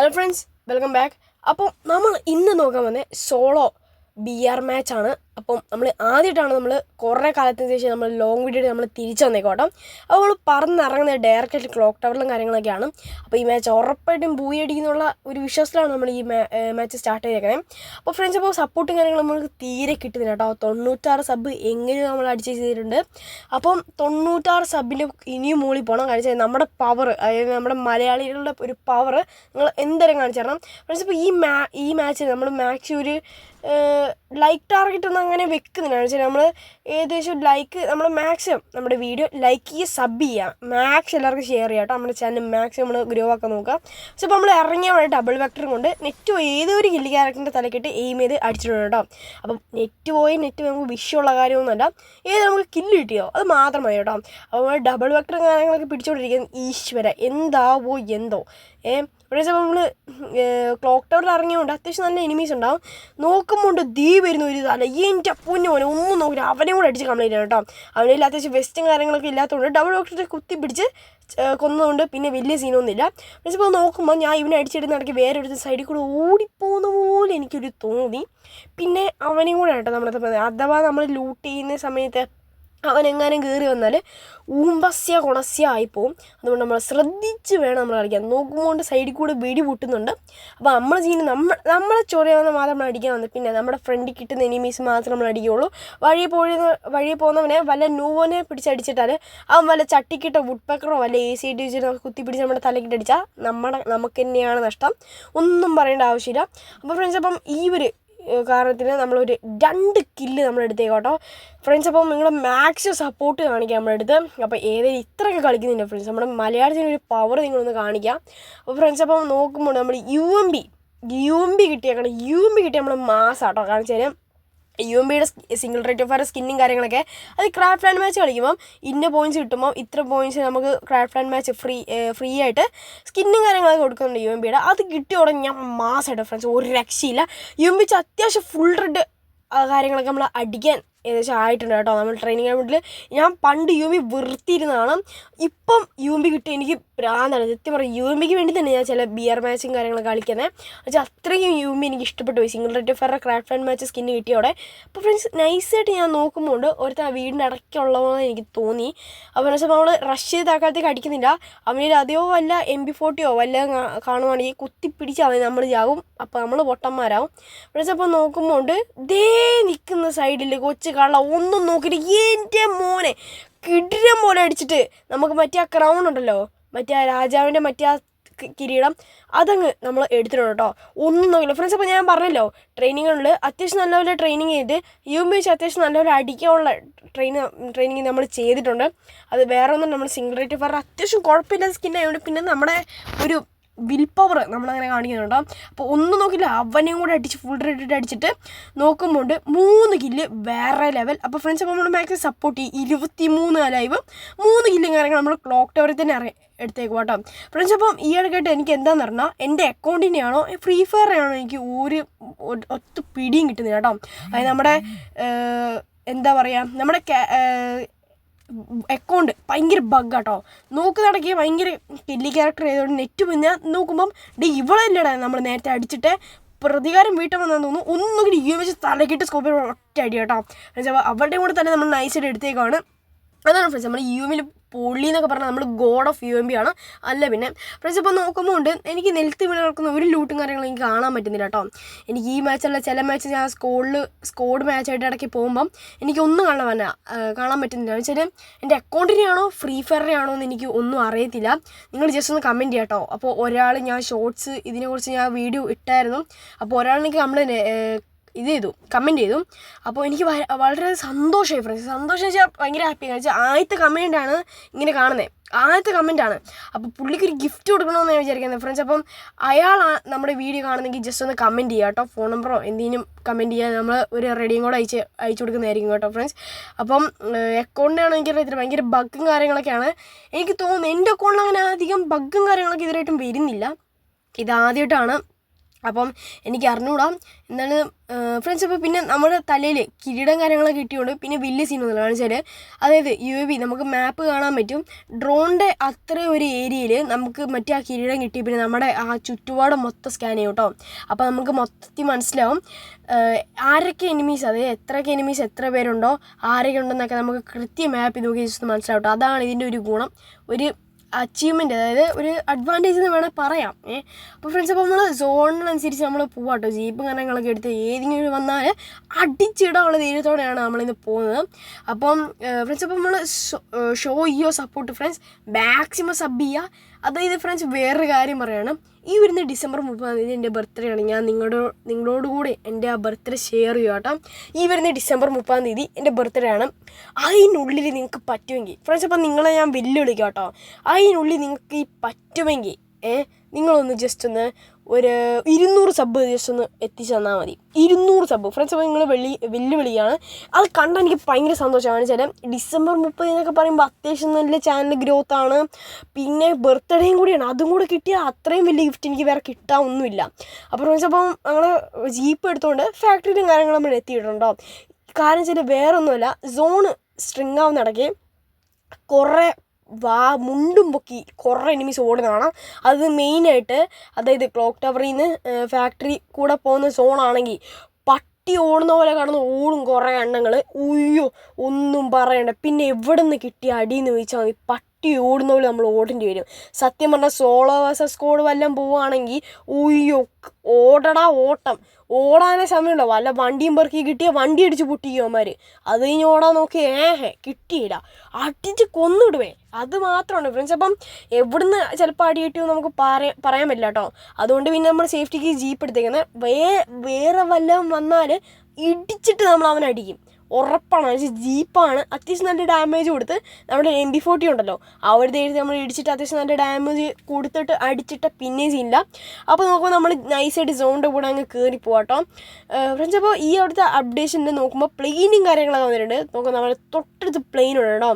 Hello friends welcome back അപ്പോൾ നമ്മൾ ഇന്ന് നോക്കാൻ വന്നത് സോളോ ബി ആർ മാച്ചാണ് അപ്പം നമ്മൾ ആദ്യമായിട്ടാണ് നമ്മൾ കുറേ കാലത്തിന് ശേഷം നമ്മൾ ലോങ് വീഡിയോ നമ്മൾ തിരിച്ചു വന്നേക്കോട്ടോ. അപ്പോൾ നമ്മൾ പറന്നിറങ്ങുന്നത് ഡയറക്റ്റ് ക്ലോക്ക് ടവറിലും കാര്യങ്ങളൊക്കെയാണ്. അപ്പോൾ ഈ മാച്ച് ഉറപ്പായിട്ടും ബൂയി അടിക്കുന്നുള്ള ഒരു വിശ്വാസത്തിലാണ് നമ്മൾ ഈ മാച്ച് സ്റ്റാർട്ട് ചെയ്തേക്കുന്നത് അപ്പോൾ ഫ്രണ്ട്സ് അപ്പോൾ സപ്പോർട്ടും കാര്യങ്ങളും നമുക്ക് തീരെ കിട്ടുന്നില്ല കേട്ടോ. തൊണ്ണൂറ്റാറ് സബ് എങ്ങനെയും നമ്മൾ അടിച്ച് ചെയ്തിട്ടുണ്ട്. അപ്പം തൊണ്ണൂറ്റാറ് സബിന്റെ ഇനിയും മൂളി പോകണം കാണിച്ചാൽ നമ്മുടെ പവർ അതായത് നമ്മുടെ മലയാളികളുടെ ഒരു പവർ നിങ്ങൾ എന്തായാലും കാണിച്ചു തരണം. ഫ്രണ്ട്സ് ഇപ്പോൾ ഈ മാ ഈ മാച്ചിൽ നമ്മൾ മാക്സി ഒരു ലൈക്ക് ടാർഗറ്റ് ഒന്നും അങ്ങനെ വെക്കുന്നില്ല. വെച്ചാൽ നമ്മൾ ഏകദേശം ലൈക്ക് നമ്മൾ മാക്സിമം നമ്മുടെ വീഡിയോ ലൈക്ക് ചെയ്യുക സബ് ചെയ്യുക മാക്സ് എല്ലാവർക്കും ഷെയർ ചെയ്യാം കേട്ടോ നമ്മുടെ ചാനൽ മാക്സിമം നമ്മൾ ഗ്രോ ആക്കാൻ നോക്കുക സോ അപ്പോൾ നമ്മൾ ഇറങ്ങിയ വഴി ഡബിൾ വെക്ടറും കൊണ്ട് നെറ്റ് ഏതൊരു കില്ലി ക്യാരക്ടറിന്റെ തലക്കിട്ട് എയിം ചെയ്ത് അടിച്ചിട്ടുണ്ട് കേട്ടോ അപ്പം നെറ്റ് പോയി നെറ്റ് നമുക്ക് വിഷയമുള്ള കാര്യമൊന്നുമല്ല. ഏത് നമുക്ക് കില്ല് കിട്ടിയോ അത് മാത്രം മതി കേട്ടോ അപ്പോൾ ഡബിൾ വെക്ടറും കാര്യങ്ങളൊക്കെ പിടിച്ചുകൊണ്ടിരിക്കുന്നത് ഈശ്വര എന്താവോ എന്തോ. ഏ ഇവിടെ ചിലപ്പോൾ നമ്മൾ ക്ലോക്ക് ടവറിൽ ഇറങ്ങിയതുകൊണ്ട് അത്യാവശ്യം നല്ല എനിമീസ് ഉണ്ടാവും. നോക്കുമ്പോൾ ദീ വരുന്ന ഒരു തല എന്റെ പൊന്നോനെ ഒന്നും നോക്കില്ല അവനെ കൂടെ അടിച്ച് കംപ്ലൈന്റ് ചെയ്യണം കേട്ടോ. അവനെ അത്യാവശ്യം വെസ്റ്റും കാര്യങ്ങളൊക്കെ ഇല്ലാത്തതുകൊണ്ട് ഡബിൾ ഡോക്ടറെ കുത്തി പിടിച്ച് കൊന്നതുകൊണ്ട് പിന്നെ വലിയ സീനൊന്നുമില്ല പക്ഷേ ഇപ്പോൾ നോക്കുമ്പോൾ ഞാൻ ഇവനെ അടിച്ചിടുന്ന ഇടയ്ക്ക് ഒരു സൈഡിൽ കൂടെ ഓടിപ്പോകുന്ന പോലെ എനിക്കൊരു തോന്നി. പിന്നെ അവനെയും കൂടെ കേട്ടോ നമ്മളത് അഥവാ നമ്മൾ ലൂട്ട് ചെയ്യുന്ന സമയത്ത് അവൻ എങ്ങാനും കയറി വന്നാൽ ഊമ്പസ്യ കുണസ്യ ആയിപ്പോവും. അതുകൊണ്ട് നമ്മൾ ശ്രദ്ധിച്ച് വേണം നമ്മൾ കളിക്കാൻ. നോക്കുമ്പോൾ സൈഡിൽ കൂടെ വെടി പൊട്ടുന്നുണ്ട്. അപ്പോൾ നമ്മൾ ചെയ്യുന്ന നമ്മൾ നമ്മളെ ചൊറിയാവുന്ന മാത്രം നമ്മൾ അടിക്കാൻ വന്നത് പിന്നെ നമ്മുടെ ഫ്രണ്ടിൽ കിട്ടുന്ന എനിമീസ് മാത്രം നമ്മൾ അടിക്കുകയുള്ളൂ വഴി പോയി വഴി പോകുന്നവനെ വല്ല നൂവനെ പിടിച്ചടിച്ചിട്ടാൽ അവൻ വല്ല ചട്ടിക്കിട്ട വുഡ് പേക്കറോ വല്ല എ സി ടി വെച്ചിട്ട് കുത്തി പിടിച്ച് നമ്മുടെ തലക്കിട്ട് അടിച്ചാൽ നമ്മുടെ നമുക്ക് തന്നെയാണ് നഷ്ടം. ഒന്നും പറയേണ്ട ആവശ്യമില്ല. അപ്പോൾ ഫ്രണ്ട്സ് അപ്പം ഈ ഒരു കാരണത്തിന് നമ്മളൊരു രണ്ട് കില്ല് നമ്മൾ കേട്ടോ. ഫ്രണ്ട്സ് അപ്പം നിങ്ങൾ മാക്സിമം സപ്പോർട്ട് കാണിക്കുക നമ്മുടെ അടുത്ത്. അപ്പോൾ ഏതെങ്കിലും ഇത്രയൊക്കെ കളിക്കുന്നില്ല ഫ്രണ്ട്സ് നമ്മുടെ മലയാളത്തിനൊരു പവർ നിങ്ങളൊന്ന് കാണിക്കുക അപ്പോൾ ഫ്രണ്ട്സ് അപ്പം നോക്കുമ്പോൾ നമ്മൾ U M B U M B കിട്ടിയേക്കണം. U M B കിട്ടിയ നമ്മൾ മാസാട്ടോ കാണിച്ചു തരാം. യു എം ബിയുടെ സിംഗിൾ റേറ്റ് ഓഫ് ഫയർ സ്കിന്നും കാര്യങ്ങളൊക്കെ. അത് ക്രാഫ്റ്റ് ലാൻഡ് മാച്ച് കളിക്കുമ്പം ഇന്ന പോയിന്റ്സ് കിട്ടുമ്പോൾ ഇത്ര പോയിന്റ്സ് നമുക്ക് Craftland match free free ആയിട്ട് സ്കിന്നും കാര്യങ്ങളൊക്കെ കൊടുക്കുന്നുണ്ട് യു എം ബിയുടെ അത് കിട്ടി തുടങ്ങി ഞാൻ മാസമായിട്ട് ഫ്രണ്ട്സ് ഒരു രക്ഷയില്ല. യു എം ബി അത്യാവശ്യം ഫുൾ റെഡ് കാര്യങ്ങളൊക്കെ നമ്മൾ അടിക്കാൻ ഏകദേശം ആയിട്ടുണ്ട് കേട്ടോ നമ്മൾ ട്രെയിനിങ് ഗ്രൗണ്ടിൽ ഞാൻ പണ്ട് യു എം ബി വെറുത്തിരുന്നതാണ് ഇപ്പം യു എം ബി കിട്ടി എനിക്ക് പ്രാന്താണ് സത്യം പറയും യു എം ബിക്ക് വേണ്ടി തന്നെ ഞാൻ ചില ബിയർ മാച്ചും കാര്യങ്ങളൊക്കെ കളിക്കുന്നത് പക്ഷേ അത്രയും യു എം ബി എനിക്ക് ഇഷ്ടപ്പെട്ടു പോയി. Single rate fire Craftland match skin കിട്ടിയോടെ അപ്പോൾ ഫ്രണ്ട്സ് നൈസായിട്ട് ഞാൻ നോക്കുമ്പോൾ ഒരുത്ത വീടിന്റെ പോലെ എനിക്ക് തോന്നി. അപ്പോൾ വെച്ചാൽ നമ്മൾ റഷ് ചെയ്ത് ആക്കാലത്തേക്ക് അടിക്കുന്നില്ല. അവനിൽ അതെയോ വല്ല എം ബി ഫോർട്ടിയോ വല്ല കാണുവാണെങ്കിൽ കുത്തിപ്പിടിച്ച് അവൻ നമ്മൾ ചാവും അപ്പോൾ നമ്മൾ പൊട്ടന്മാരാവും. ഫ്രണ്ട്സ് അപ്പോൾ നോക്കുമ്പോൾ ദേ നിൽക്കുന്ന സൈഡിൽ കൊച്ചു കള്ള ഒന്നും നോക്കിയിട്ട് എന്റെ മോനെ കിടിരം പോലെ അടിച്ചിട്ട് നമുക്ക് മറ്റേ ആ ക്രൗൺ ഉണ്ടല്ലോ മറ്റേ ആ രാജാവിന്റെ മറ്റേ ആ കിരീടം അതങ്ങ് നമ്മൾ എടുത്തിട്ടുണ്ട് കേട്ടോ ഒന്നും നോക്കില്ല ഫ്രണ്ട്സ് അപ്പോൾ ഞാൻ പറഞ്ഞല്ലോ ട്രെയിനിങ്ങുകളിൽ അത്യാവശ്യം നല്ലപോലെ ട്രെയിനിങ് ചെയ്ത് യു എം വെച്ച് അത്യാവശ്യം നല്ലപോലെ അടിക്കാനുള്ള ട്രെയിനിങ് ട്രെയിനിങ് നമ്മൾ ചെയ്തിട്ടുണ്ട്. അത് വേറെ ഒന്നും നമ്മൾ സിംഗിൾ റേറ്റ് പറഞ്ഞാൽ അത്യാവശ്യം കുഴപ്പമില്ലാത്ത സ്കിൻ പിന്നെ നമ്മുടെ ഒരു വിൽ പവർ നമ്മളങ്ങനെ കാണിക്കുന്നുണ്ടോ. അപ്പോൾ ഒന്നും നോക്കില്ല അവനെയും കൂടെ അടിച്ച് ഫുൾ റെഡിട്ട് അടിച്ചിട്ട് നോക്കുമ്പോൾ മൂന്ന് കില്ല് വേറെ ലെവൽ അപ്പോൾ ഫ്രണ്ട്സ് അപ്പോൾ നമ്മൾ മാക്സിമം സപ്പോർട്ട് ചെയ്യും ഇരുപത്തി മൂന്ന് ലൈവ് മൂന്ന് കില്ലും കാര്യങ്ങൾ നമ്മൾ ക്ലോക്ക് ടവറിൽ തന്നെ അറിയാം എടുത്തേക്കും കേട്ടോ ഫ്രണ്ട്സ് അപ്പം ഈ ഇടയ്ക്കായിട്ട് എനിക്ക് എന്താണെന്ന് പറഞ്ഞാൽ എന്റെ അക്കൗണ്ടിനെയാണോ ഫ്രീ ഫയർ ആണോ എനിക്ക് ഒരു ഒത്തു പിടിയും കിട്ടുന്നില്ല കേട്ടോ. അതായത് നമ്മുടെ എന്താ പറയുക നമ്മുടെ അക്കൗണ്ട് ഭയങ്കര ബഗ് കേട്ടോ നോക്ക് നോക്കുന്നിടയ്ക്ക് ഭയങ്കര കില്ലി ക്യാരക്ടർ ആയതുകൊണ്ട് നെറ്റ് പിന്നെ നോക്കുമ്പം ഡി ഇവളല്ലടാ നമ്മൾ നേരത്തെ അടിച്ചിട്ട് പ്രതികാരം വീട്ടിൽ വന്നെന്ന് തോന്നുന്നു. ഒന്നും നോക്കി യു വെച്ച് തലക്കിട്ട് സ്കോപ്പിൽ ഒറ്റ അടി കേട്ടോ എന്നുവെച്ചാൽ കൂടെ തന്നെ നമ്മൾ നൈസായിട്ട് എടുത്തേക്കാണ് അതാണ് ഫ്രണ്ട്സ് നമ്മൾ യു എമ്മിൽ പൊള്ളി എന്നൊക്കെ പറഞ്ഞാൽ നമ്മൾ god of U M B ആണ്. അല്ല പിന്നെ ഫ്രണ്ട്സ് ഇപ്പോൾ നോക്കുമ്പോൾ ഉണ്ട് എനിക്ക് നിലത്ത് വീണ് ഒരു ലൂട്ടും കാര്യങ്ങളും എനിക്ക് കാണാൻ പറ്റുന്നില്ല കേട്ടോ എനിക്ക് ഈ മാച്ചല്ല ചില മാച്ച് ഞാൻ സ്കോളിൽ സ്കോഡ് മാച്ചായിട്ട് ഇടയ്ക്ക് പോകുമ്പം എനിക്കൊന്നും കാണാൻ പറ്റില്ല കാണാൻ പറ്റുന്നില്ല. എന്ന് വെച്ചാൽ എന്റെ അക്കൗണ്ടിനെയാണോ ഫ്രീ ഫയറിനെയാണോ എന്ന് എനിക്ക് ഒന്നും അറിയത്തില്ല. നിങ്ങൾ ജസ്റ്റ് ഒന്ന് കമന്റ് ചെയ്യാം കേട്ടോ അപ്പോൾ ഒരാൾ ഞാൻ ഷോർട്സ് ഇതിനെക്കുറിച്ച് ഞാൻ വീഡിയോ ഇട്ടായിരുന്നു. അപ്പോൾ ഒരാൾ എനിക്ക് കംപ്ലൈന്റ് ഇത് ചെയ്തു കമന്റ് ചെയ്തു. അപ്പോൾ എനിക്ക് വളരെ സന്തോഷമായി ഫ്രണ്ട്സ് സന്തോഷം വെച്ചാൽ ഭയങ്കര ഹാപ്പി വെച്ചാൽ ആദ്യത്തെ കമന്റാണ് ഇങ്ങനെ കാണുന്നത് ആദ്യത്തെ കമന്റാണ് അപ്പോൾ പുള്ളിക്ക് ഒരു ഗിഫ്റ്റ് കൊടുക്കണമെന്ന് വിചാരിക്കുന്നത് ഫ്രണ്ട്സ് അപ്പം അയാൾ നമ്മുടെ വീഡിയോ കാണുന്നെങ്കിൽ ജസ്റ്റ് ഒന്ന് കമന്റ് ചെയ്യുക കേട്ടോ. ഫോൺ നമ്പറോ എന്തെങ്കിലും കമന്റ് ചെയ്യുക. നമ്മൾ ഒരു റെഡിയും കൂടെ അയച്ച് അയച്ചു കൊടുക്കുന്നതായിരിക്കും കേട്ടോ ഫ്രണ്ട്സ് അപ്പം അക്കൗണ്ടിനാണോ എനിക്കറിയത്തില്ല ഭയങ്കര ബഗ്ഗും കാര്യങ്ങളൊക്കെയാണ്. എനിക്ക് തോന്നുന്നു എന്റെ അക്കൗണ്ടിൽ അങ്ങനെ അധികം ബഗ്ഗും കാര്യങ്ങളൊക്കെ ഇതിലായിട്ടും വരുന്നില്ല. ഇതാദ്യമായിട്ടാണ് അപ്പം എനിക്ക് അറിഞ്ഞുകൂടാം എന്താണ് ഫ്രണ്ട്സ് അപ്പോൾ പിന്നെ നമ്മുടെ തലയിൽ കിരീടം കാര്യങ്ങളൊക്കെ കിട്ടിയോണ്ട് പിന്നെ വലിയ സീനൊന്നുമില്ല കാരണം വെച്ചാൽ അതായത് യു എ വി നമുക്ക് മാപ്പ് കാണാൻ പറ്റും. ഡ്രോണിന്റെ അത്ര ഒരു ഏരിയയിൽ നമുക്ക് മറ്റേ ആ കിരീടം കിട്ടി പിന്നെ നമ്മുടെ ആ ചുറ്റുപാട് മൊത്തം സ്കാൻ ചെയ്യും കേട്ടോ അപ്പോൾ നമുക്ക് മൊത്തത്തിൽ മനസ്സിലാവും ആരൊക്കെ എനിമീസ് അതായത് എത്രയൊക്കെ എനിമീസ് എത്ര പേരുണ്ടോ ആരൊക്കെ ഉണ്ടെന്നൊക്കെ നമുക്ക് കൃത്യം മാപ്പ് ഇത് നോക്കി മനസ്സിലാവും അതാണ് ഇതിന്റെ ഒരു ഗുണം. ഒരു അച്ചീവ്മെന്റ് അതായത് ഒരു അഡ്വാന്റേജ് എന്ന് വേണേൽ പറയാം. ഏ അപ്പോൾ ഫ്രണ്ട്സ് അപ്പോൾ നമ്മൾ സോണിനനുസരിച്ച് നമ്മൾ പോവാട്ടോ ജീപ്പ് കാര്യങ്ങളൊക്കെ എടുത്ത് ഏതെങ്കിലും വന്നാൽ അടിച്ചിടാനുള്ള ധൈര്യത്തോടെയാണ് നമ്മളിന്ന് പോകുന്നത്. അപ്പം ഫ്രണ്ട്സ് അപ്പോൾ നമ്മൾ ഷോ യോ സപ്പോർട്ട് ഫ്രണ്ട്സ് മാക്സിമം സബ് ചെയ്യുക അതായത് ഫ്രണ്ട്സ് വേറൊരു കാര്യം പറയണം. ഈ വരുന്ന ഡിസംബർ മുപ്പതാം തീയതി എന്റെ ബർത്ത്ഡേ ആണ്. ഞാൻ നിങ്ങളോ നിങ്ങളോട് കൂടി എന്റെ ആ ബർത്ത്ഡേ ഷെയർ ചെയ്യുക കേട്ടോ ഈ വരുന്ന ഡിസംബർ മുപ്പതാം തീയതി എന്റെ ബർത്ത്ഡേ ആണ്. അതിനുള്ളിൽ നിങ്ങൾക്ക് പറ്റുമെങ്കിൽ ഫ്രണ്ട്സ് അപ്പം നിങ്ങളെ ഞാൻ വെല്ലുവിളിക്കാം കേട്ടോ അതിനുള്ളിൽ നിങ്ങൾക്ക് ഈ പറ്റുമെങ്കിൽ ഏ നിങ്ങളൊന്ന് ജസ്റ്റ് ഒന്ന് ഒരു ഇരുന്നൂറ് സബ് ജസ്റ്റ് ഒന്ന് എത്തിച്ചു തന്നാൽ മതി. ഇരുന്നൂറ് സബ് ഫ്രണ്ട്സ് അപ്പോൾ നിങ്ങൾ വെള്ളി വെല്ലുവിളിയാണ്. അത് കണ്ടാൽ എനിക്ക് ഭയങ്കര സന്തോഷമാണ് ചില ഡിസംബർ മുപ്പത് എന്നൊക്കെ പറയുമ്പോൾ അത്യാവശ്യം നല്ല ചാനൽ ഗ്രോത്ത് ആണ്. പിന്നെ ബർത്ത്ഡേയും കൂടിയാണ്. അതും കൂടെ കിട്ടിയാൽ അത്രയും വലിയ ഗിഫ്റ്റ് എനിക്ക് വേറെ കിട്ടാൻ ഒന്നുമില്ല അപ്പോൾ ഫ്രണ്ട്സ് അപ്പം ഞങ്ങൾ ജീപ്പ് എടുത്തുകൊണ്ട് ഫാക്ടറിയിലും കാര്യങ്ങളും നമ്മൾ എത്തിയിട്ടുണ്ടോ കാരണം ചില വേറൊന്നുമല്ല സോൺ സ്ട്രിങ് ആവുന്ന ഇടയ്ക്ക് കുറേ വാ മുണ്ടും പൊക്കി കുറേ എനിമീസ് ഓടുന്നതാണ് അത് മെയിനായിട്ട് അതായത് ക്ലോക്ക് ടവറിൽ നിന്ന് ഫാക്ടറി കൂടെ പോകുന്ന സോണാണെങ്കിൽ പട്ടി ഓടുന്ന പോലെ കാണുന്ന ഓടും കുറേ എണ്ണങ്ങൾ ഉയ്യോ ഒന്നും പറയണ്ട. പിന്നെ എവിടെ നിന്ന് കിട്ടിയ അടിയെന്ന് ചോദിച്ചാൽ മതി. പട്ടി ഓടുന്ന പോലെ നമ്മൾ ഓടേണ്ടി വരും. സത്യം പറഞ്ഞാൽ സോളോ വേഴ്സസ് സ്കോഡ് വല്ലതും പോവുകയാണെങ്കിൽ ഉയ്യോ ഓടടാ ഓട്ടം. ഓടാനേ സമയമുണ്ടോ വല്ല വണ്ടിയും പെറുക്കി കിട്ടിയ വണ്ടി അടിച്ച് പൊട്ടിക്കുമാർ അത് കഴിഞ്ഞ് ഓടാൻ നോക്കി ഏഹ് കിട്ടിയില്ല. അടിച്ച് കൊന്നിടുവേ. അത് മാത്രമാണ് ഫ്രണ്ട്സ് അപ്പം എവിടുന്ന് ചിലപ്പോൾ അടി കിട്ടിയോ നമുക്ക് പറയാൻ പറയാൻ പറ്റില്ല കേട്ടോ അതുകൊണ്ട് പിന്നെ നമ്മൾ സേഫ്റ്റിക്ക് ജീപ്പ് എടുത്തേക്കുന്നത് വേ വേറെ വല്ലതും വന്നാൽ ഇടിച്ചിട്ട് നമ്മൾ അവനടിക്കും ഉറപ്പാണ്. അത് ജീപ്പാണ്. അത്യാവശ്യം നല്ല ഡാമേജ് കൊടുത്ത് നമ്മുടെ എം ബി ഫോർട്ടി ഉണ്ടല്ലോ. ആ ഒരു ധൈര്യത്തിൽ നമ്മൾ ഇടിച്ചിട്ട് അത്യാവശ്യം നല്ല ഡാമേജ് കൊടുത്തിട്ട് അടിച്ചിട്ട് പിന്നെ ചെയ്യില്ല. അപ്പോൾ നോക്കുമ്പോൾ നമ്മൾ നൈസായിട്ട് സോണിന്റെ കൂടെ അങ്ങ് കയറി പോകാട്ടോ ഫ്രണ്ട്സ് അപ്പോൾ ഈ അവിടുത്തെ അപ്ഡേഷന്റെ നോക്കുമ്പോൾ പ്ലെയിനും കാര്യങ്ങളൊക്കെ വന്നിട്ടുണ്ട്. നോക്കുമ്പോൾ നമ്മൾ തൊട്ടടുത്ത് പ്ലെയിൻ ഉണ്ട് കേട്ടോ.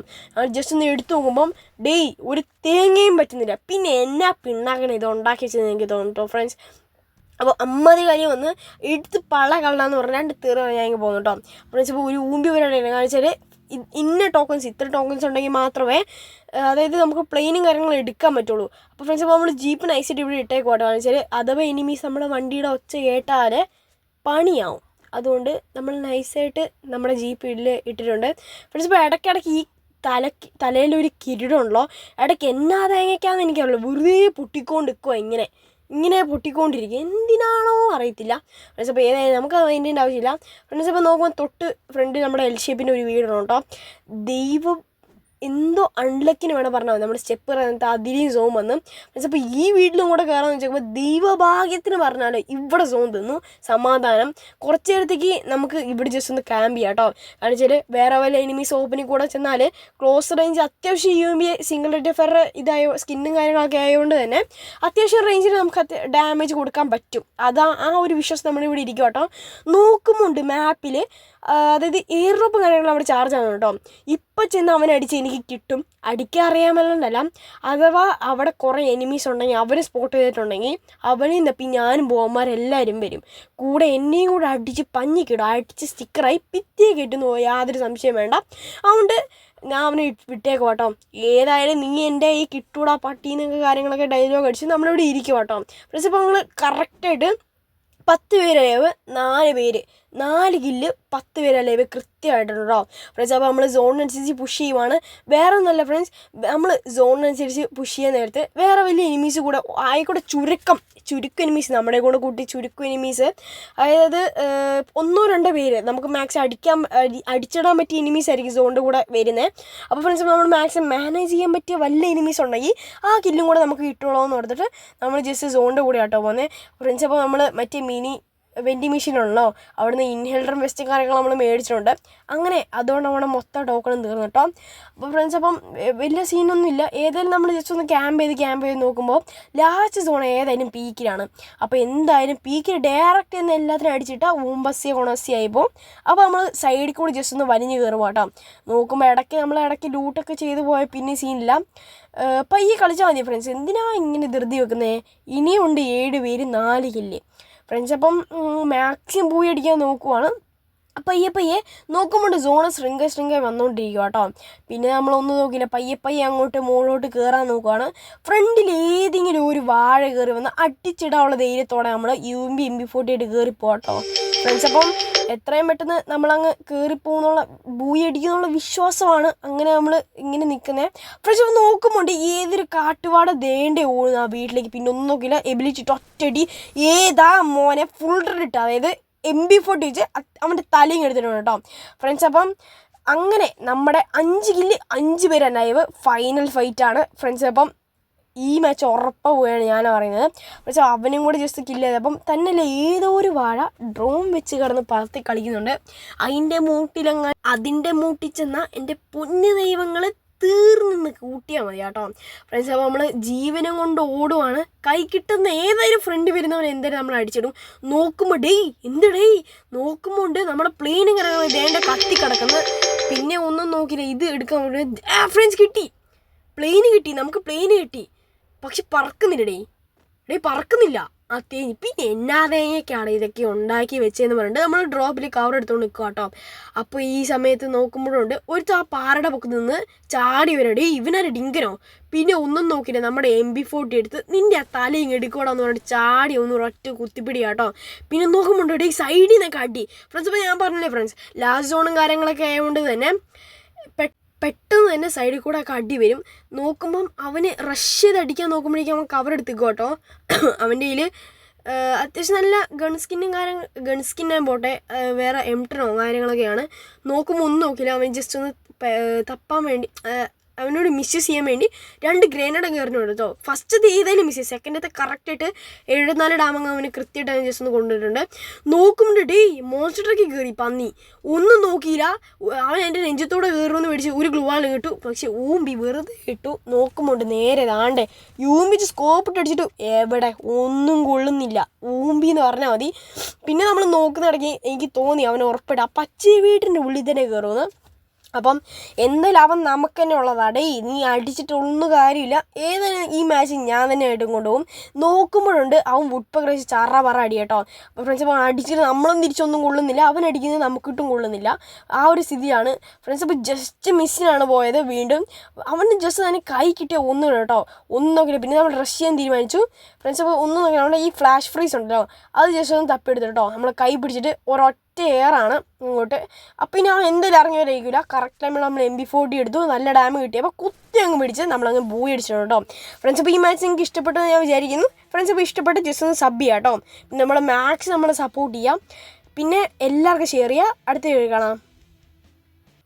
ജസ്റ്റ് ഒന്ന് എടുത്തു നോക്കുമ്പം ഡേയ് ഒരു തേങ്ങയും പറ്റുന്നില്ല. പിന്നെ എന്നാ പിണ്ണാക്കണം? ഇത് ഉണ്ടാക്കി വെച്ചത് എനിക്ക് തോന്നുന്നു ഫ്രണ്ട്സ് അപ്പോൾ അമ്മതി കാര്യം വന്ന് എടുത്ത് പള്ള കളണെന്ന് പറഞ്ഞാൽ രണ്ട് തീർ ഞാൻ ഇങ്ങനെ പോകുന്നു കേട്ടോ അപ്പോൾ വെച്ചപ്പോൾ ഒരു ഊമ്പി പരിപാടിയാണ് കാരണം വെച്ചാൽ ഇന്ന ടോക്കൺസ് ഇത്ര ടോക്കൺസ് ഉണ്ടെങ്കിൽ മാത്രമേ അതായത് നമുക്ക് പ്ലെയിനും കാര്യങ്ങളും എടുക്കാൻ പറ്റുള്ളൂ. അപ്പോൾ ഫ്രണ്ട്സ് അപ്പോൾ നമ്മൾ ജീപ്പിന് നൈസായിട്ട് ഇവിടെ ഇട്ടേക്കോട്ടെ കാരണം വെച്ചാൽ അഥവാ എനിമീസ് നമ്മുടെ വണ്ടിയുടെ ഒച്ച കേട്ടാൽ പണിയാവും. അതുകൊണ്ട് നമ്മൾ നൈസായിട്ട് നമ്മുടെ ജീപ്പ് ഇതിൽ ഇട്ടിട്ടുണ്ട്. ഫ്രണ്ട്സ് ഇപ്പോൾ ഇടയ്ക്കിടയ്ക്ക് ഈ തലക്ക് തലയിലൊരു കിരീടമുണ്ടല്ലോ ഇടയ്ക്ക് എന്നാ തേങ്ങയ്ക്കാന്ന് എനിക്കറിയില്ല. വെറുതെ പൊട്ടിക്കൊണ്ട് നിൽക്കുക ഇങ്ങനെ. ഇങ്ങനെ പൊട്ടിക്കൊണ്ടിരിക്കും എന്തിനാണോ അറിയത്തില്ല. ഫ്രണ്ട്സ് അപ്പോൾ ഏതായാലും നമുക്ക് അതിന്റെ ആവശ്യമില്ല. ഫ്രണ്ട്സ് അപ്പോൾ നോക്കുമ്പോൾ തൊട്ട് ഫ്രണ്ട് നമ്മുടെ എൽ ഷേപ്പിന്റെ ഒരു വീടാണ് കേട്ടോ. ദൈവം എന്തോ അൺലക്കിന് വേണം പറഞ്ഞാൽ നമ്മുടെ സ്റ്റെപ്പ് പറയുന്നത് അതിലെയും സോം വന്ന്. അപ്പോൾ ഈ വീട്ടിലും കൂടെ കയറാമെന്ന് വെച്ചപ്പോൾ ദൈവഭാഗ്യത്തിന് പറഞ്ഞാലോ ഇവിടെ സോം തന്നു. സമാധാനം. കുറച്ച് നേരത്തേക്ക് നമുക്ക് ഇവിടെ ജസ്റ്റ് ഒന്ന് ക്യാമ്പ് ചെയ്യാം കേട്ടോ കാരണം വെച്ചാൽ വേറെ വല്ല എനിമീസ് ഓപ്പനിൽ കൂടെ ചെന്നാൽ ക്ലോസ് റേഞ്ച് അത്യാവശ്യം യു എം ബി സിംഗിൾ റെഡിഫർ ഇതായ സ്കിന്നും കാര്യങ്ങളൊക്കെ ആയതുകൊണ്ട് തന്നെ അത്യാവശ്യം റേഞ്ചിൽ നമുക്ക് ഡാമേജ് കൊടുക്കാൻ പറ്റും. അതാ ആ ഒരു വിശ്വാസം നമ്മളിവിടെ ഇരിക്കും കേട്ടോ നോക്കുമുണ്ട് മാപ്പിൽ അതായത് എയർ ഡ്രോപ്പ് കാര്യങ്ങളും അവിടെ ചാർജ് ആണ് കേട്ടോ. ഇപ്പോൾ ചെന്ന് അവൻ അടിച്ച് എനിക്ക് കിട്ടും. അടിക്കാൻ അറിയാമല്ലോന്നല്ല. അഥവാ അവിടെ കുറേ എനിമീസ് ഉണ്ടെങ്കിൽ അവരെ സ്പോട്ട് ചെയ്തിട്ടുണ്ടെങ്കിൽ അവനെയും തപ്പി ഞാനും ബോമാരെല്ലാവരും വരും. കൂടെ എന്നെയും കൂടെ അടിച്ച് പഞ്ഞിക്കിടും അടിച്ച് സ്റ്റിക്കറായി പിത്തിയെ കിട്ടുന്നു യാതൊരു സംശയം വേണ്ട. അതുകൊണ്ട് ഞാൻ അവനെ വിട്ടേക്കും കേട്ടോ. ഏതായാലും നീ എന്റെ ഈ കിട്ടൂടാ പട്ടി എന്നൊക്കെ കാര്യങ്ങളൊക്കെ ഡയലോഗ് അടിച്ച് നമ്മളിവിടെ ഇരിക്കും കേട്ടോ. ഫ്രണ്ട്സ് നിങ്ങൾ കറക്റ്റായിട്ട് പത്ത് പേര് അലവ് നാല് പേര്. നാല് കില്ല് പത്ത് പേര് ഇവ കൃത്യമായിട്ടുണ്ട് ഫ്രണ്ട്സ് അപ്പോൾ നമ്മൾ സോണിനനുസരിച്ച് പുഷ് ചെയ്യുവാണ്. വേറെ ഒന്നുമല്ല ഫ്രണ്ട്സ് നമ്മൾ സോണിനനുസരിച്ച് പുഷ് ചെയ്യാൻ നേരത്തെ വേറെ വലിയ എനിമീസ് കൂടെ ആയിക്കൂടെ ചുരുക്കം ചുരുക്കം എനിമീസ് നമ്മുടെ കൂടെ കൂട്ടി ചുരുക്കം എനിമീസ് അതായത് ഒന്നോ രണ്ടോ പേര് നമുക്ക് മാക്സ് അടിക്കാൻ അടി- അടിച്ചിടാൻ പറ്റിയ എനിമീസ് ആയിരിക്കും സോണിന്റെ കൂടെ വരുന്നത് അപ്പോൾ ഫ്രണ്ട്സ് നമ്മൾ മാക്സിമം മാനേജ് ചെയ്യാൻ പറ്റിയ വല്ല എനിമീസ് ഉണ്ടെങ്കിൽ ആ കില്ലും കൂടെ നമുക്ക് കിട്ടുള്ളൂ എന്ന് ഓർത്തിട്ട് നമ്മൾ ജസ്റ്റ് സോണിന്റെ കൂടെ ആട്ടോ പോകുന്നത് ഫ്രണ്ട്സ് അപ്പോൾ നമ്മൾ മറ്റേ മിനി വെൻഡിങ് മെഷീനുണ്ടല്ലോ ഉള്ളോ അവിടുന്ന് ഇൻഹേലറും വെസ്റ്റും കാര്യങ്ങൾ നമ്മൾ മേടിച്ചിട്ടുണ്ട്. അങ്ങനെ അതുകൊണ്ട് നമ്മുടെ മൊത്തം ടോക്കണും തീർന്നു കേട്ടോ അപ്പോൾ ഫ്രണ്ട്സ് അപ്പം വലിയ സീനൊന്നും ഇല്ല. ഏതായാലും നമ്മൾ ജസ്റ്റ് ഒന്ന് ക്യാമ്പ് ചെയ്ത് ക്യാമ്പ് ചെയ്ത് നോക്കുമ്പോൾ ലാസ്റ്റ് സോൺ ഏതായാലും പീക്കിലാണ്. അപ്പോൾ എന്തായാലും പീക്കിൽ ഡയറക്റ്റ് എന്ന് എല്ലാത്തിനും അടിച്ചിട്ട് ഊമ്പസ്സിയ കൊണസിയ ആയിപ്പോൾ അപ്പോൾ നമ്മൾ സൈഡിൽ കൂടി ജസ്റ്റ് ഒന്ന് വലിഞ്ഞ് കയറും കേട്ടോ നോക്കുമ്പോൾ ഇടയ്ക്ക് നമ്മൾ ഇടയ്ക്ക് ലൂട്ടൊക്കെ ചെയ്ത് പോയാൽ പിന്നെ സീനില്ല പയ്യെ കളിച്ചാൽ മതി ഫ്രണ്ട്സ് എന്തിനാ ഇങ്ങനെ ധൃതി വെക്കുന്നത് ഇനിയുണ്ട് ഏഴ് പേര് നാല് കില്ല് ഫ്രണ്ട്സ് അപ്പം മാക്സിമം പോയി അടിക്കാൻ നോക്കുവാണ്. പയ്യെ പയ്യെ നോക്കുമ്പോൾ സോണ് ശൃംഗ ശൃംഗ വന്നുകൊണ്ടിരിക്കുക കേട്ടോ പിന്നെ നമ്മളൊന്നും നോക്കില്ല പയ്യെ പയ്യെ അങ്ങോട്ട് മുകളിലോട്ട് കയറാൻ നോക്കുവാണ്. ഫ്രണ്ടിൽ ഏതെങ്കിലും ഒരു വാഴ കയറി വന്ന് അട്ടിച്ചിടാനുള്ള ധൈര്യത്തോടെ നമ്മൾ U M B M B forty ആയിട്ട് കയറിപ്പോട്ടോ ഫ്രണ്ട്സ് അപ്പം എത്രയും പെട്ടെന്ന് നമ്മളങ്ങ് കയറിപ്പോകുന്നുള്ള ബൂയി അടിക്കുന്നുള്ള വിശ്വാസമാണ് അങ്ങനെ നമ്മൾ ഇങ്ങനെ നിൽക്കുന്നത് പക്ഷെ അപ്പം നോക്കുമ്പോൾ ഏതൊരു കാട്ടുപാട ദേണ്ടേ ഓടുന്നു ആ വീട്ടിലേക്ക്. പിന്നെ ഒന്നും നോക്കില്ല എബിലിച്ചിട്ട് ഒറ്റടി ഏതാ മോനെ ഫുൾ ഇട്ട്. അതായത് എം ബി ഫോർട്ടി വെച്ച് അവന്റെ തലയും എടുത്തിട്ടുണ്ട് കേട്ടോ. ഫ്രണ്ട്സ് അപ്പം അങ്ങനെ നമ്മുടെ അഞ്ച് കില്ല് അഞ്ച് പേരെ നൈവ് ഫൈനൽ ഫൈറ്റാണ് ഫ്രണ്ട്സ് അപ്പം ഈ മാച്ച് ഉറപ്പ പോവുകയാണ് ഞാൻ പറയുന്നത്. പക്ഷേ അവനും കൂടി ജസ്റ്റ് കില്ല് ചെയ്ത് അപ്പം തന്നെ ഏതോ ഒരു വാഴ ഡ്രോൺ വെച്ച് കിടന്ന് പറത്തി കളിക്കുന്നുണ്ട്. അതിന്റെ മൂട്ടിലങ്ങ അതിന്റെ മൂട്ടിൽ ചെന്ന എന്റെ പൊന്നു ദൈവങ്ങൾ തീർന്ന് കൂട്ടിയാൽ മതി കേട്ടോ. ഫ്രണ്ട്സ് അപ്പോൾ നമ്മൾ ജീവനം കൊണ്ട് ഓടുവാണ്. കൈ കിട്ടുന്ന ഏതായാലും ഫ്രണ്ട് വരുന്നവൻ എന്തായാലും നമ്മൾ അടിച്ചിടും. നോക്കുമ്പോൾ ഡേയ് എന്ത് ഡേയ്? നോക്കുമ്പോൾ ഉണ്ട് നമ്മുടെ പ്ലെയിൻ ഇങ്ങനെ ഇതേന്റെ കത്തി കിടക്കുന്നത് പിന്നെ ഒന്നും നോക്കില്ല ഇത് എടുക്കാൻ ഫ്രണ്ട്സ് കിട്ടി. പ്ലെയിന് കിട്ടി നമുക്ക് പ്ലെയിന് കിട്ടി. പക്ഷെ പറക്കുന്നില്ലടേ. ഡേ പറക്കുന്നില്ല. ആ തേഞ്ഞ് പിന്നെ എന്നാ തേങ്ങയൊക്കെയാണ് ഇതൊക്കെ ഉണ്ടാക്കി വെച്ചതെന്ന് പറഞ്ഞിട്ട് നമ്മൾ ഡ്രോപ്പിൽ കവർ എടുത്തുകൊണ്ട് നിൽക്കുക കേട്ടോ അപ്പോൾ ഈ സമയത്ത് നോക്കുമ്പോഴുണ്ട് ഒരു ആ പാറയുടെ പൊക്കത്ത് നിന്ന് ചാടി വരടി ഇവനൊരു ഡിങ്കനോ? പിന്നെ ഒന്നും നോക്കില്ല. നമ്മുടെ എം ബി ഫോർട്ടി എടുത്ത് നിന്റെ ആ തല ഇങ്ങ് എടുക്കോടാന്ന് പറഞ്ഞിട്ട് ചാടി ഒന്ന് ഒറ്റ കുത്തിപ്പിടി കേട്ടോ പിന്നെ നോക്കുമ്പോണ്ട് ഈ സൈഡിൽ നിന്നൊക്കെ അടി. ഫ്രണ്ട്സ് ഇപ്പോൾ ഞാൻ പറഞ്ഞില്ലേ ഫ്രണ്ട്സ്? ലാസ്റ്റ് സോണും കാര്യങ്ങളൊക്കെ ആയതുകൊണ്ട് തന്നെ പെ പെട്ടെന്ന് തന്നെ സൈഡിൽ കൂടെ ഒക്കെ അടി വരും. നോക്കുമ്പം അവന് റഷ് ചെയ്ത് അടിക്കാൻ നോക്കുമ്പോഴേക്കും അവൻ കവർ കേട്ടോ. അവന്റെ കയ്യിൽ അത്യാവശ്യം നല്ല ഗൺ സ്കിന്നും കാര്യം ഗൺ സ്കിന്നും പോട്ടെ വേറെ എംട്രനോ കാര്യങ്ങളൊക്കെയാണ്. നോക്കുമ്പോൾ ഒന്നും നോക്കില്ല. അവൻ ജസ്റ്റ് ഒന്ന് തപ്പാൻ വേണ്ടി അവനോട് മിസ് ചെയ്യാൻ വേണ്ടി രണ്ട് ഗ്രേനേഡ് അങ്ങ് എറിഞ്ഞു കൊടുത്തോ. ഫസ്റ്റത്തെ ഏതായാലും മിസ് സെക്കൻഡത്തെ കറക്റ്റായിട്ട് എഴുപത്തിനാല് ഡാമങ്ങ് അവന് കൃത്യമായിട്ട് അവൻ ജസ്റ്റ് ഒന്ന് കൊണ്ടുവന്നിട്ടുണ്ട്. നോക്കുമ്പോൾ ഡേ മോൺസ്റ്ററൊക്കെ കയറി പന്നി. ഒന്നും നോക്കിയില്ല. അവൻ എന്റെ നെഞ്ചത്തോടെ കയറുമെന്ന് മേടിച്ച് ഒരു ഗ്ലൂവാൾ കിട്ടു. പക്ഷെ ഊമ്പി വെറുതെ ഇട്ടു. നോക്കുമ്പോണ്ട് നേരെ താണ്ടേ യൂമ്പിച്ച് സ്കോപ്പ് ഇട്ട് അടിച്ചിട്ടു. എവിടെ? ഒന്നും കൊള്ളുന്നില്ല. ഊമ്പി എന്ന് പറഞ്ഞാൽ മതി. പിന്നെ നമ്മൾ നോക്കുന്നിടയ്ക്ക് എനിക്ക് തോന്നി അവൻ ഉറപ്പിട്ട് ആ പച്ച വീട്ടിന്റെ ഉള്ളിൽ തന്നെ കയറുമെന്ന് അപ്പം എന്ത് ലാഭം നമുക്ക് തന്നെ ഉള്ളതാണ് നീ അടിച്ചിട്ടൊന്നും കാര്യമില്ല. ഏത് ഈ മാച്ച് ഞാൻ തന്നെ ആയിട്ടും കൊണ്ടുപോകും. നോക്കുമ്പോഴുണ്ട് അവൻ വുഡ് ചാറ പറ അടി കേട്ടോ. അപ്പോൾ ഫ്രണ്ട്സ് അപ്പോൾ അടിച്ചിട്ട് നമ്മളും തിരിച്ചൊന്നും കൊള്ളുന്നില്ല. അവൻ അടിക്കുന്നത് നമുക്കിട്ടും കൊള്ളുന്നില്ല. ആ ഒരു സ്ഥിതിയാണ്. ഫ്രണ്ട്സ് അപ്പോൾ ജസ്റ്റ് മിസ്സിനാണ് പോയത്. വീണ്ടും അവന് ജസ്റ്റ് തന്നെ കൈ കിട്ടിയ ഒന്നും കേട്ടോ. ഒന്നും നോക്കില്ല പിന്നെ നമ്മൾ റഷ് ചെയ്യാൻ തീരുമാനിച്ചു. ഫ്രണ്ട്സ് അപ്പോൾ ഒന്നും നോക്കില്ല നമ്മുടെ ഈ ഫ്ലാഷ് ഫ്രീസ് ഉണ്ടല്ലോ. അത് ജസ്റ്റ് ഒന്ന് തപ്പിയെടുത്തു കേട്ടോ. നമ്മൾ കൈ പിടിച്ചിട്ട് ഒരൊറ്റ എയറാണ് ഇങ്ങോട്ട്. അപ്പം ഇനി അവൻ എന്തായാലും ഇറങ്ങി വരായിരിക്കില്ല കറക്റ്റ് ടൈമിൽ നമ്മൾ എം ബി ഫോർട്ടി എടുത്തു. നല്ല ഡാമ് കിട്ടി. അപ്പോൾ കുത്തി അങ്ങ് പിടിച്ച് നമ്മളങ്ങ് ബൂയി അടിച്ചു കേട്ടോ. ഫ്രണ്ട്സ് അപ്പോൾ ഈ മാച്ച് നിങ്ങൾക്ക് ഇഷ്ടപ്പെട്ടെന്ന് ഞാൻ വിചാരിക്കുന്നു. ഫ്രണ്ട്സ് അപ്പോൾ ഇഷ്ടപ്പെട്ട് ജസ്റ്റ് ഒന്ന് സബ് ചെയ്യാം കേട്ടോ. നമ്മൾ മാക്സ് നമ്മൾ സപ്പോർട്ട് ചെയ്യാം. പിന്നെ എല്ലാവർക്കും ഷെയർ ചെയ്യുക അടുത്ത കാണാം.